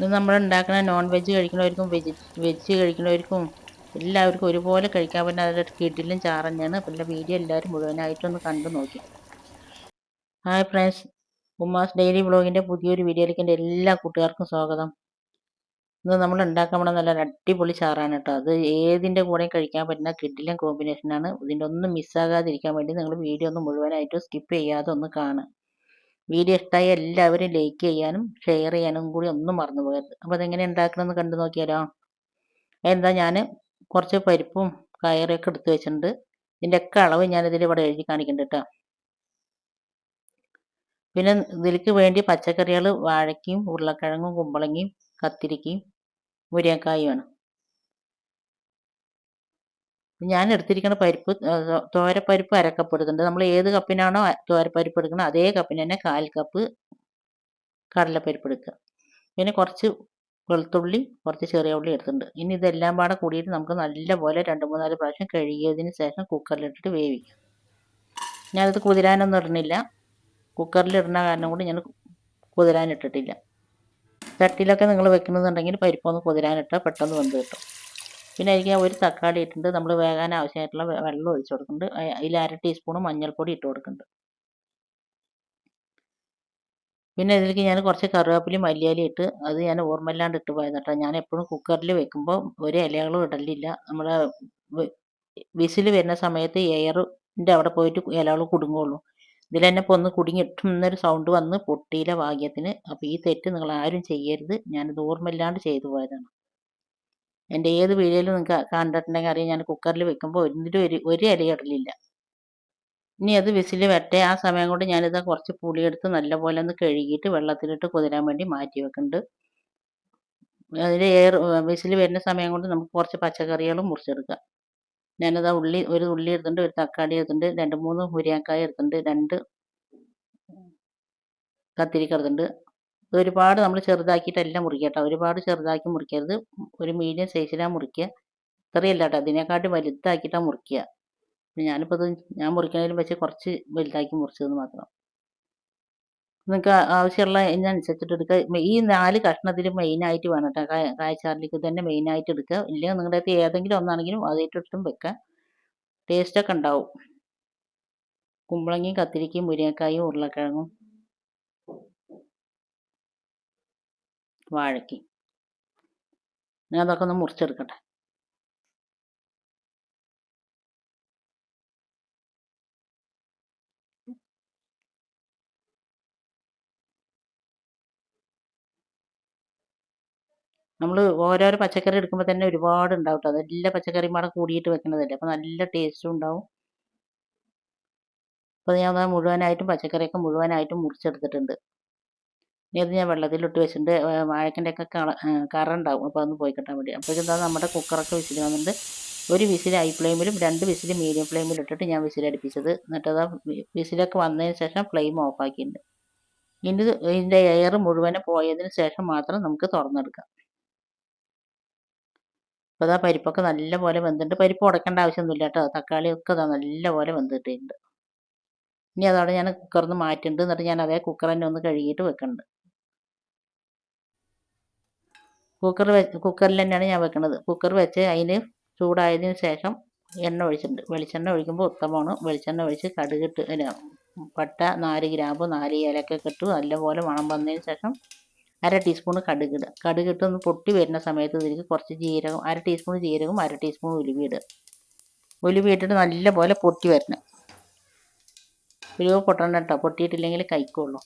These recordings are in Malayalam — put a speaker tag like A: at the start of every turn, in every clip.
A: ഇത് നമ്മൾ ഉണ്ടാക്കുന്ന നോൺ വെജ് കഴിക്കുന്നവർക്കും വെജ് വെജ് കഴിക്കുന്നവർക്കും എല്ലാവർക്കും ഒരുപോലെ കഴിക്കാൻ പറ്റുന്ന അതൊരു കിടിലും ചാറഞ്ഞാണ് പിന്നെ വീഡിയോ എല്ലാവരും മുഴുവനായിട്ടൊന്ന് കണ്ടു നോക്കി. ഹായ് ഫ്രണ്ട്സ് ഉമ്മാസ് ഡെയിലി വ്ളോഗിന്റെ പുതിയൊരു വീഡിയോയിലേക്ക് എന്റെ എല്ലാ കൂട്ടുകാർക്കും സ്വാഗതം. ഇന്ന് നമ്മൾ ഉണ്ടാക്കാൻ പോണ നല്ല അടിപൊളി ചാറാണ് കേട്ടോ. അത് ഏതിന്റെ കൂടെ കഴിക്കാൻ പറ്റുന്ന കിഡിലും കോമ്പിനേഷനാണ് ഇതിന്റെ ഒന്നും മിസ്സാകാതിരിക്കാൻ വേണ്ടി നിങ്ങൾ വീഡിയോ ഒന്ന് മുഴുവനായിട്ട് സ്കിപ്പ് ചെയ്യാതെ ഒന്ന് കാണുക. വീഡിയോ ഇഷ്ടമായ എല്ലാവരും ലൈക്ക് ചെയ്യാനും ഷെയർ ചെയ്യാനും കൂടി ഒന്നും മറന്നു പോകരുത്. അപ്പോൾ അതെങ്ങനെ ഉണ്ടാക്കണമെന്ന് കണ്ടു നോക്കിയാലോ? എന്താ ഞാൻ കുറച്ച് പരിപ്പും കയറൊക്കെ എടുത്ത് വെച്ചിട്ടുണ്ട്. ഇതിന്റെയൊക്കെ അളവ് ഞാനിതിൽ ഇവിടെ എഴുതി കാണിക്കുന്നുണ്ട് കേട്ടോ പിന്നെ ഇതിലേക്ക് വേണ്ടി പച്ചക്കറികൾ വാഴയ്ക്കും ഉരുളക്കിഴങ്ങും കുമ്പളങ്ങയും കത്തിരിക്കയും മുരിങ്ങക്കായുമാണ് ഞാൻ എടുത്തിരിക്കുന്ന പരിപ്പ് തോരപ്പരിപ്പ് അരക്കപ്പ് എടുക്കുന്നുണ്ട് നമ്മൾ ഏത് കപ്പിനാണോ തോരപ്പരിപ്പ് എടുക്കുന്നത് അതേ കപ്പിന് തന്നെ കാൽ കപ്പ് കടലപ്പരിപ്പ് എടുക്കുക. പിന്നെ കുറച്ച് വെളുത്തുള്ളി കുറച്ച് ചെറിയ ഉള്ളി എടുത്തിട്ടുണ്ട്. ഇനി ഇതെല്ലാം പാടെ കൂടിയിട്ട് നമുക്ക് നല്ലപോലെ രണ്ട് മൂന്നാൽ പ്രാവശ്യം കഴുകിയതിന് ശേഷം കുക്കറിലിട്ടിട്ട് വേവിക്കാം. ഞാനത് കുതിരാനൊന്നും ഇടുന്നില്ല. കുക്കറിൽ ഇടുന്ന കാരണം കൊണ്ട് ഞാൻ കുതിരാനിട്ടിട്ടില്ല. ചട്ടിയിലൊക്കെ നിങ്ങൾ വെക്കുന്നുണ്ടെങ്കിൽ പരിപ്പൊന്ന് കുതിരാനിട്ടാൽ പെട്ടെന്ന് വെന്ത് കിട്ടും. പിന്നെ അതിലേക്ക് ഒരു തക്കാളി ഇട്ടിട്ടുണ്ട്. നമ്മൾ വേകാൻ ആവശ്യമായിട്ടുള്ള വെള്ളം ഒഴിച്ച് കൊടുക്കുന്നുണ്ട്. അതിൽ അര ടീസ്പൂൺ മഞ്ഞൾപ്പൊടി ഇട്ട് കൊടുക്കുന്നുണ്ട്. പിന്നെ ഇതിലേക്ക് ഞാൻ കുറച്ച് കറിവേപ്പിലയും മല്ലിയാലും ഇട്ട് അത് ഞാൻ ഓർമ്മയില്ലാണ്ട് ഇട്ട് പോയത് കേട്ടോ ഞാൻ എപ്പോഴും കുക്കറിൽ വെക്കുമ്പോൾ ഒരു ഇലകളും ഇടലില്ല. നമ്മുടെ വിസിൽ വരുന്ന സമയത്ത് എയറിന്റെ അവിടെ പോയിട്ട് ഇലകൾ കുടുങ്ങുള്ളൂ. ഇതിൽ തന്നെ ഇപ്പോൾ ഒന്ന് കുടുങ്ങിട്ടുന്നൊരു സൗണ്ട് വന്ന് പൊട്ടിയിലെ ഭാഗ്യത്തിന്. അപ്പോൾ ഈ തെറ്റ് നിങ്ങൾ ആരും ചെയ്യരുത്. ഞാനിത് ഓർമ്മയില്ലാണ്ട് ചെയ്തു പോയതാണ്. എന്റെ ഏത് വീഡിയോയിലും നിങ്ങൾക്ക് കണ്ടിട്ടുണ്ടെങ്കിൽ അറിയാം ഞാൻ കുക്കറിൽ വെക്കുമ്പോൾ ഒന്നിലും ഒരു ഒരു ഇല ഇടലില്ല. ഇനി അത് വിസിൽ വരട്ടെ ആ സമയം കൊണ്ട് ഞാനിത് കുറച്ച് പുളിയെടുത്ത് നല്ലപോലെ ഒന്ന് കഴുകിയിട്ട് വെള്ളത്തിലിട്ട് കുതിരാൻ വേണ്ടി മാറ്റി വെക്കുന്നുണ്ട് അതിൽ എയർ വിസിൽ വരുന്ന സമയം കൊണ്ട് നമുക്ക് കുറച്ച് പച്ചക്കറികളും മുറിച്ചെടുക്കാം. ഞാനത് ഉള്ളി ഒരു ഉള്ളി എടുത്തിട്ടുണ്ട് ഒരു തക്കാളി എടുത്തിട്ടുണ്ട് രണ്ട് മൂന്ന് മുരിയാക്കായ എടുത്തിട്ടുണ്ട് രണ്ട് കത്തിരിക്ക ഒരുപാട് നമ്മൾ ചെറുതാക്കിയിട്ടല്ല മുറിക്കുക കേട്ടോ. ഒരുപാട് ചെറുതാക്കി മുറിക്കരുത്. ഒരു മീഡിയം സൈസിലാണ് മുറിക്കുക. ഇത്രയല്ല കേട്ടോ. അതിനെക്കാട്ടി വലുതാക്കിയിട്ടാണ് മുറിക്കുക. ഞാനിപ്പോൾ ഇത് ഞാൻ മുറിക്കുന്നതിലും വെച്ച് കുറച്ച് വലുതാക്കി മുറിച്ചതെന്ന് മാത്രം. നിങ്ങൾക്ക് ആവശ്യമുള്ള ഇതിനനുസരിച്ചിട്ട് എടുക്കുക. ഈ നാല് കഷ്ണത്തിൽ മെയിനായിട്ട് വേണം കേട്ടോ. കായച്ചാറിലേക്ക് തന്നെ മെയിനായിട്ട് എടുക്കുക. ഇല്ലെങ്കിൽ നിങ്ങളുടെ അടുത്ത് ഏതെങ്കിലും ഒന്നാണെങ്കിലും അതേറ്റിട്ടും വെക്കാം ടേസ്റ്റൊക്കെ ഉണ്ടാവും. കുമ്പളങ്ങയും കത്തിരിക്കയും മുരിങ്ങക്കായും ഉരുളക്കിഴങ്ങും. വാഴയ്ക്ക്. ഞാൻ അതൊക്കെ ഒന്ന് മുറിച്ചെടുക്കട്ടെ. നമ്മൾ ഓരോരോ പച്ചക്കറി എടുക്കുമ്പോൾ തന്നെ ഒരുപാട് ഉണ്ടാവും കേട്ടോ അതെല്ലാ പച്ചക്കറിയും കൂടെ കൂടിയിട്ട് വെക്കുന്നതല്ലേ അപ്പോൾ നല്ല ടേസ്റ്റും ഉണ്ടാവും. അപ്പോൾ ഞാൻ മുഴുവനായിട്ടും പച്ചക്കറിയൊക്കെ മുഴുവനായിട്ടും മുറിച്ചെടുത്തിട്ടുണ്ട്. ഇനി ഞാൻ വെള്ളത്തിലിട്ട് വെച്ചിട്ടുണ്ട്. വാഴക്കന്റെ ഒക്കെ കള കറുണ്ടാവും. അപ്പോൾ അതൊന്ന് പോയി കിട്ടാൻ വേണ്ടി. അപ്പോഴേക്കും നമ്മുടെ കുക്കറൊക്കെ വിസിൽ വന്നിട്ട് ഒരു വിസിൽ ഹൈ ഫ്ലെയിമിലും രണ്ട് വിസിൽ മീഡിയം ഫ്ലെയിമിലും ഇട്ടിട്ട് ഞാൻ വിസിൽ അടുപ്പിച്ചത്. എന്നിട്ട് അതാ വിസിലൊക്കെ വന്നതിന് ശേഷം ഫ്ലെയിം ഓഫാക്കിയിട്ടുണ്ട്. ഇനി ഇതിന്റെ എയർ മുഴുവനും പോയതിന് ശേഷം മാത്രം നമുക്ക് തുറന്നെടുക്കാം. അപ്പോൾ അതാ പരിപ്പൊക്കെ നല്ലപോലെ വെന്തിട്ടുണ്ട്. പരിപ്പ് ഉടക്കേണ്ട ആവശ്യമൊന്നുമില്ല കേട്ടോ. തക്കാളിയൊക്കെ അതാ നല്ലപോലെ വെന്തിട്ടുണ്ട്. ഇനി അതോടെ ഞാൻ കുക്കറിൽ നിന്ന് മാറ്റിയിട്ടുണ്ട്. എന്നിട്ട് ഞാൻ അതേ കുക്കർ തന്നെ ഒന്ന് കഴുകിയിട്ട് വെക്കുന്നുണ്ട് കുക്കർ കുക്കറിൽ തന്നെയാണ് ഞാൻ വെക്കുന്നത് കുക്കർ വെച്ച് അതിന് ചൂടായതിനു ശേഷം എണ്ണ ഒഴിച്ചിട്ടുണ്ട്. വെളിച്ചെണ്ണ ഒഴിക്കുമ്പോൾ ഉത്തമമാണ്. വെളിച്ചെണ്ണ ഒഴിച്ച് കടുകിട്ട് പട്ട നാല് ഗ്രാമ്പ് നാല് ഏലക്കൊക്കെ ഇട്ട്. നല്ലപോലെ മണം വന്നതിന് ശേഷം അര ടീസ്പൂൺ കടുകിടുക കടുകിട്ട് ഒന്ന് പൊട്ടി വരുന്ന സമയത്ത് ഇതിലേക്ക് കുറച്ച് ജീരകം അര ടീസ്പൂൺ ജീരകം അര ടീസ്പൂൺ ഉലുവ ഇടുക. ഉലുവ ഇട്ടിട്ട് നല്ലപോലെ പൊട്ടി വരണം. ഉലുവ പൊട്ടണ്ട കേട്ടോ. പൊട്ടിയിട്ടില്ലെങ്കിൽ കഴിക്കുള്ളൂ.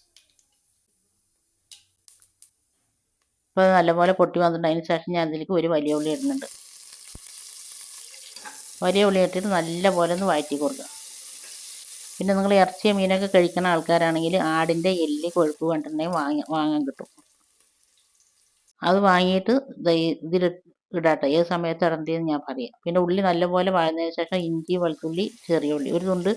A: അപ്പോൾ നല്ലപോലെ പൊട്ടി വന്നിട്ടുണ്ട്. അതിന് ശേഷം ഞാൻ അതിലേക്ക് ഒരു വലിയ ഉള്ളി ഇടുന്നുണ്ട്. വലിയ ഉള്ളി ഇട്ടിട്ട് നല്ലപോലെ ഒന്ന് വഴറ്റി കൊടുക്കുക. പിന്നെ നിങ്ങൾ ഇറച്ചിയ മീനൊക്കെ കഴിക്കുന്ന ആൾക്കാരാണെങ്കിൽ ആടിന്റെ എല്ല് കൊഴുപ്പ് കണ്ടിട്ടുണ്ടെങ്കിൽ വാങ്ങി വാങ്ങാൻ കിട്ടും. അത് വാങ്ങിയിട്ട് ഇതിൽ ഇടാട്ടെ. ഏത് സമയത്ത് ഇടേണ്ടതെന്ന് ഞാൻ പറയാം. പിന്നെ ഉള്ളി നല്ലപോലെ വഴന്നതിന് ശേഷം ഇഞ്ചി വെളുത്തുള്ളി ചെറിയ ഉള്ളി. ഒരു തുണ്ട്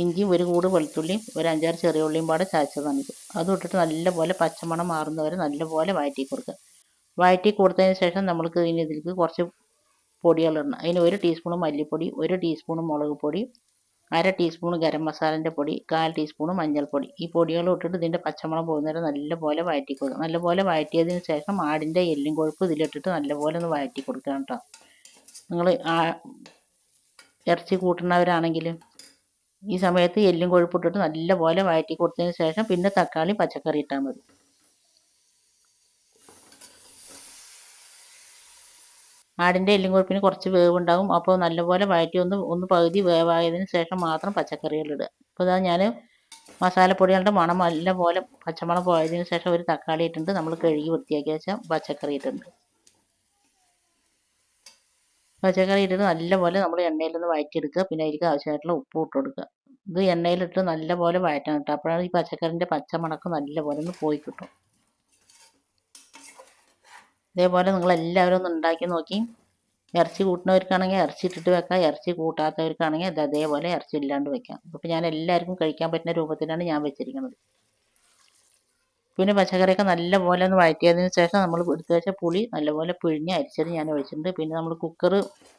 A: ഇഞ്ചിയും ഒരു കൂട് വെളുത്തുള്ളിയും ഒരു അഞ്ചാറ് ചെറിയ ഉള്ളിയും പാടെ ചതച്ചതാണ് ഇത്. അതും ഇട്ടിട്ട് നല്ലപോലെ പച്ചമണം മാറുന്നവരെ നല്ലപോലെ വഴറ്റി കൊടുക്കുക. വഴറ്റി കൊടുത്തതിന് ശേഷം നമ്മൾക്ക് ഇനി ഇതിലേക്ക് കുറച്ച് പൊടികളിടണം അതിന് ഒരു ടീസ്പൂൺ മല്ലിപ്പൊടി ഒരു ടീസ്പൂൺ മുളക് പൊടി അര ടീസ്പൂൺ ഗരം മസാലന്റെ പൊടി കാൽ ടീസ്പൂൺ മഞ്ഞൾപ്പൊടി. ഈ പൊടികൾ ഇട്ടിട്ട് ഇതിന്റെ പച്ചമണം പോകുന്നവരെ നല്ലപോലെ വഴറ്റി കൊടുക്കുക. നല്ലപോലെ വഴറ്റിയതിന് ശേഷം ആടിന്റെ എല്ലും കൊഴുപ്പ് ഇതിലിട്ടിട്ട് നല്ലപോലെ ഒന്ന് വഴറ്റി കൊടുക്കണം കേട്ടോ. നിങ്ങൾ ഇറച്ചി കൂട്ടുന്നവരാണെങ്കിൽ ഈ സമയത്ത് എല്ലും കൊഴുപ്പിട്ടിട്ട് നല്ലപോലെ വഴറ്റി കൊടുത്തതിന് ശേഷം പിന്നെ തക്കാളി പച്ചക്കറി ഇട്ടാൽ മതി. ആടിന്റെ എല്ലും കൊഴുപ്പിന് കുറച്ച് വേവുണ്ടാകും അപ്പോൾ നല്ലപോലെ വഴറ്റി ഒന്ന് ഒന്ന് പകുതി വേവായതിന് ശേഷം മാത്രം പച്ചക്കറികളിടുക അപ്പോൾ ഇതാ ഞാൻ മസാലപ്പൊടികളുടെ മണം നല്ലപോലെ പച്ചമണം പോയതിന് ശേഷം ഒരു തക്കാളി ഇട്ടിട്ടുണ്ട്. നമ്മൾ കഴുകി വൃത്തിയാക്കി വെച്ച പച്ചക്കറി ഇട്ടിട്ടുണ്ട്. പച്ചക്കറി ഇട്ടിട്ട് നല്ലപോലെ നമ്മൾ എണ്ണയിലൊന്ന് വഴറ്റിയെടുക്കുക പിന്നെ അതിലേക്ക് ആവശ്യമായിട്ടുള്ള ഉപ്പ് ഇട്ട് കൊടുക്കുക. ഇത് എണ്ണയിലിട്ട് നല്ലപോലെ വഴറ്റണം കേട്ടോ. അപ്പോഴാണ് ഈ പച്ചക്കറിന്റെ പച്ചമണക്ക് നല്ലപോലെ ഒന്ന് പോയി കിട്ടും. ഇതേപോലെ നിങ്ങൾ എല്ലാവരും ഒന്ന് ഉണ്ടാക്കി നോക്കി. ഇറച്ചി കൂട്ടുന്നവർക്കാണെങ്കിൽ ഇറച്ചി ഇട്ടിട്ട് വെക്കാം. ഇറച്ചി കൂട്ടാത്തവർക്കാണെങ്കിൽ അത് അതേപോലെ ഇറച്ചി ഇല്ലാണ്ട് വെക്കാം. അപ്പോൾ ഞാൻ എല്ലാവർക്കും കഴിക്കാൻ പറ്റുന്ന രൂപത്തിലാണ് ഞാൻ വെച്ചിരിക്കുന്നത്. പിന്നെ പച്ചക്കറിയൊക്കെ നല്ലപോലെ ഒന്ന് വഴറ്റിയതിന് ശേഷം നമ്മൾ എടുത്ത് വെച്ച പുളി നല്ലപോലെ പിഴിഞ്ഞ് അരിച്ചത് ഞാൻ ഒഴിച്ചിട്ടുണ്ട് പിന്നെ നമ്മൾ കുക്കർ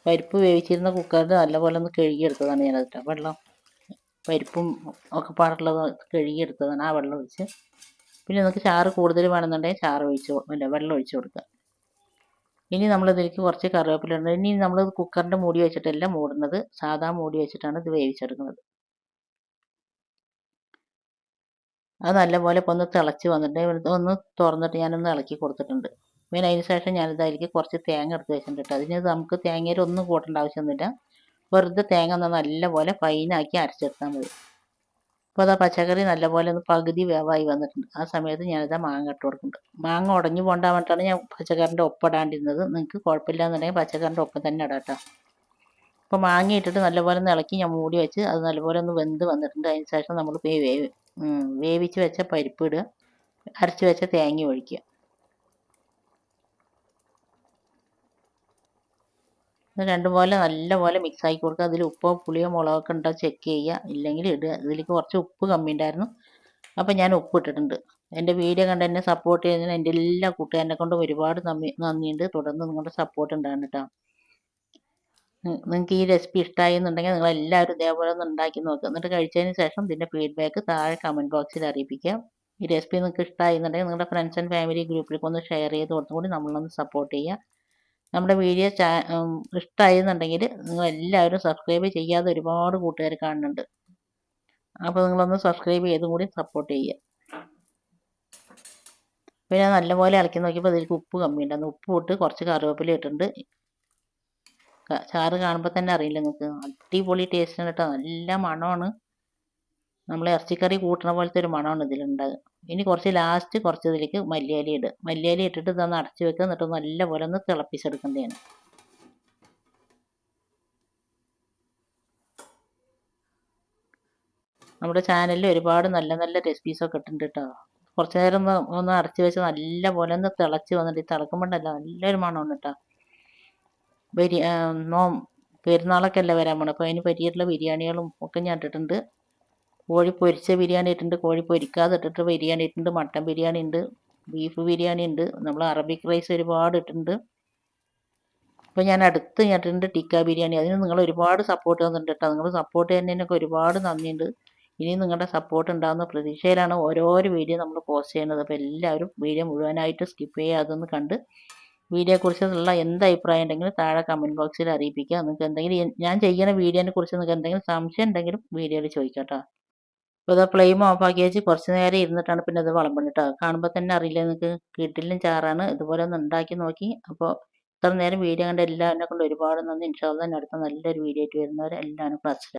A: പരിപ്പ് വേവിച്ചിരുന്ന കുക്കറിൽ നല്ലപോലെ ഒന്ന് കഴുകിയെടുത്തതാണ് ഞാനത് വെള്ളം പരിപ്പും ഒക്കെ പാടുള്ളത് കഴുകിയെടുത്തതാണ് ആ വെള്ളം ഒഴിച്ച്. പിന്നെ നമുക്ക് ചാറ് കൂടുതൽ വേണമെന്നുണ്ടെങ്കിൽ ചാറ് ഒഴിച്ച് അല്ല വെള്ളം ഒഴിച്ച് കൊടുക്കുക. ഇനി നമ്മളിതിലേക്ക് കുറച്ച് കറിവേപ്പില ഇടുന്നത്. ഇനി നമ്മൾ കുക്കറിന്റെ മൂടി വെച്ചിട്ടല്ല മൂടുന്നത്. സാധാ മൂടി വെച്ചിട്ടാണ് ഇത് വേവിച്ചെടുക്കുന്നത്. അത് നല്ലപോലെ ഇപ്പോൾ ഒന്ന് തിളച്ച് വന്നിട്ട് ഒന്ന് തുറന്നിട്ട് ഞാനൊന്ന് ഇളക്കി കൊടുത്തിട്ടുണ്ട്. പിന്നെ അതിന് ശേഷം ഞാനിത് അതിലേക്ക് കുറച്ച് തേങ്ങ എടുത്ത് വെച്ചിട്ടുണ്ട് അതിന് നമുക്ക് തേങ്ങയിൽ ഒന്നും കൂട്ടേണ്ട ആവശ്യമൊന്നുമില്ല. വെറുതെ തേങ്ങ ഒന്ന് നല്ലപോലെ ഫൈനാക്കി അരച്ചെടുത്താൽ മതി. അപ്പോൾ അതാ പച്ചക്കറി നല്ലപോലെ ഒന്ന് പകുതി വേവായി വന്നിട്ടുണ്ട്. ആ സമയത്ത് ഞാനിതാ മാങ്ങ ഇട്ട് കൊടുക്കുന്നുണ്ട്. മാങ്ങ ഉടഞ്ഞു പോകണ്ട വേണ്ടിയിട്ടാണ് ഞാൻ പച്ചക്കറിന്റെ ഒപ്പം ഇടാണ്ടിരുന്നത്. നിങ്ങൾക്ക് കുഴപ്പമില്ല എന്നുണ്ടെങ്കിൽ പച്ചക്കറിന്റെ ഒപ്പം തന്നെ ഇടാം കേട്ടോ. അപ്പോൾ മാങ്ങ ഇട്ടിട്ട് നല്ലപോലെ ഒന്ന് ഇളക്കി ഞാൻ മൂടി വെച്ച് അത് നല്ലപോലെ ഒന്ന് വെന്ത് വന്നിട്ടുണ്ട്. അതിന് ശേഷം നമ്മൾ വേവ് വേവിച്ച് വെച്ച പരിപ്പ് ഇടുക അരച്ച് വെച്ച തേങ്ങ ഒഴിക്കുക. ഇത് രണ്ടും പോലെ നല്ലപോലെ മിക്സ് ആക്കി കൊടുക്കുക. അതിൽ ഉപ്പോ പുളിയോ മുളകൊക്കെ ഉണ്ടോ ചെക്ക് ചെയ്യുക. ഇല്ലെങ്കിൽ ഇടുക. ഇതിലേക്ക് കുറച്ച് ഉപ്പ് കമ്മി ഉണ്ടായിരുന്നു. അപ്പോൾ ഞാൻ ഉപ്പ് ഇട്ടിട്ടുണ്ട്. എന്റെ വീഡിയോ കണ്ട് എന്നെ സപ്പോർട്ട് ചെയ്യുന്നതിന് എന്റെ എല്ലാ കൂട്ടുകാരനെ കൊണ്ടും ഒരുപാട് നന്ദി നന്ദിയുണ്ട്. തുടർന്ന് നിങ്ങളുടെ സപ്പോർട്ട് ഉണ്ടാകും കേട്ടോ. നിങ്ങൾക്ക് ഈ റെസിപ്പി ഇഷ്ടമായി എന്നുണ്ടെങ്കിൽ നിങ്ങൾ എല്ലാവരും ഇതേപോലെ ഒന്ന് ഉണ്ടാക്കി നോക്കുക എന്നിട്ട് കഴിച്ചതിന് ശേഷം ഇതിന്റെ ഫീഡ്ബാക്ക് താഴെ കമന്റ് ബോക്സിൽ അറിയിപ്പിക്കാം. ഈ റെസിപ്പി നിങ്ങൾക്ക് ഇഷ്ടമായി എന്നുണ്ടെങ്കിൽ നിങ്ങളുടെ ഫ്രണ്ട്സ് ആൻഡ് ഫാമിലി ഗ്രൂപ്പിലേക്ക് ഒന്ന് ഷെയർ ചെയ്ത് കൊടുത്തും കൂടി നമ്മളൊന്ന് സപ്പോർട്ട് ചെയ്യുക നമ്മുടെ വീഡിയോ ചാ ഇഷ്ടമായി എന്നുണ്ടെങ്കിൽ നിങ്ങൾ എല്ലാവരും സബ്സ്ക്രൈബ് ചെയ്യാതെ ഒരുപാട് കൂട്ടുകാർ കാണുന്നുണ്ട്. അപ്പോൾ നിങ്ങളൊന്ന് സബ്സ്ക്രൈബ് ചെയ്തും കൂടി സപ്പോർട്ട് ചെയ്യുക പിന്നെ നല്ലപോലെ ഇളക്കി നോക്കിയപ്പോൾ അതിലേക്ക് ഉപ്പ് കമ്മിയുണ്ടായിരുന്നു ഉപ്പ് ഇട്ട് കുറച്ച് കറിവേപ്പില ഇട്ടിട്ടുണ്ട്. ചാറ് കാണുമ്പോൾ തന്നെ അറിയില്ല നിങ്ങൾക്ക് അടിപൊളി ടേസ്റ്റ് ആണ് കേട്ടോ. നല്ല മണമാണ്. നമ്മൾ ഇറച്ചിക്കറി കൂട്ടണ പോലത്തെ ഒരു മണമാണ് ഇതിലുണ്ടാകുക ഇനി കുറച്ച് ലാസ്റ്റ് കുറച്ച് ഇതിലേക്ക് മല്ലിയാലി ഇടുക മല്ലിയാലി ഇട്ടിട്ട് ഇതൊന്ന് അടച്ച് വെക്കുക എന്നിട്ട് നല്ല പോലെ ഒന്ന് തിളപ്പിച്ചെടുക്കേണ്ടതാണ് നമ്മുടെ ചാനലിൽ ഒരുപാട് നല്ല നല്ല റെസിപ്പീസൊക്കെ ഇട്ടിട്ടുണ്ട് കേട്ടോ. കുറച്ച് നേരം ഒന്ന് അടച്ച് വെച്ച് നല്ല പോലെ ഒന്ന് തിളച്ച് വന്നിട്ട് തിളക്കുമ്പോണ്ടല്ല നല്ലൊരു മണമാണ് കേട്ടോ. ബിരി നോ പെരുന്നാളൊക്കെ അല്ലേ വരാൻ പോണത് അപ്പോൾ അതിന് പറ്റിയിട്ടുള്ള ബിരിയാണികളും ഒക്കെ ഞാൻ ഇട്ടിട്ടുണ്ട്. കോഴി പൊരിച്ച ബിരിയാണി ഇട്ടിട്ടുണ്ട്. കോഴി പൊരിക്കാതെ ഇട്ടിട്ട് ബിരിയാണി ഇട്ടിട്ടുണ്ട്. മട്ടൻ ബിരിയാണി ഉണ്ട് ബീഫ് ബിരിയാണി ഉണ്ട് നമ്മൾ അറബിക് റൈസ് ഒരുപാട് ഇട്ടിട്ടുണ്ട്. അപ്പോൾ ഞാൻ അടുത്ത് ഞാൻ ഇട്ടിട്ടുണ്ട് ടിക്ക ബിരിയാണി. അതിന് നിങ്ങൾ ഒരുപാട് സപ്പോർട്ട് തന്നിട്ടുണ്ട് കേട്ടോ. നിങ്ങൾ സപ്പോർട്ട് തന്നതിനൊക്കെ ഒരുപാട് നന്ദിയുണ്ട്. ഇനി നിങ്ങളുടെ സപ്പോർട്ട് ഉണ്ടാകുന്ന പ്രതീക്ഷയിലാണ് ഓരോരോ വീഡിയോ നമ്മൾ പോസ്റ്റ് ചെയ്യുന്നത്. അപ്പോൾ എല്ലാവരും വീഡിയോ മുഴുവനായിട്ട് സ്കിപ്പ് ചെയ്യാതെന്ന് കണ്ട് വീഡിയോയെക്കുറിച്ചുള്ള എന്ത് അഭിപ്രായം ഉണ്ടെങ്കിലും താഴെ കമന്റ് ബോക്സിൽ അറിയിപ്പിക്കുക. നിങ്ങൾക്ക് എന്തെങ്കിലും ഞാൻ ചെയ്യുന്ന വീഡിയോനെ കുറിച്ച് നിങ്ങൾക്ക് എന്തെങ്കിലും സംശയം ഉണ്ടെങ്കിലും വീഡിയോയിൽ ചോദിക്കാം അപ്പോൾ അത് ഫ്ലെയിം ഓഫാക്കി വെച്ച് കുറച്ച് നേരം ഇരുന്നിട്ടാണ് പിന്നെ വിളമ്പുന്നത് കേട്ടോ കാണുമ്പോൾ തന്നെ അറിയില്ല നിങ്ങൾക്ക് കിട്ടിലും ചാറാണ്. ഇതുപോലെ ഒന്ന് ഉണ്ടാക്കി നോക്കി. അപ്പോൾ ഇത്ര നേരം വീഡിയോ കണ്ട എല്ലാവരെ കൊണ്ട് ഒരുപാട് നന്ദി. ഇൻഷാല്ല അടുത്ത നല്ലൊരു വീഡിയോ ആയിട്ട് വരുന്നവരെ എല്ലാവരും ക്ലാസ്സിൽ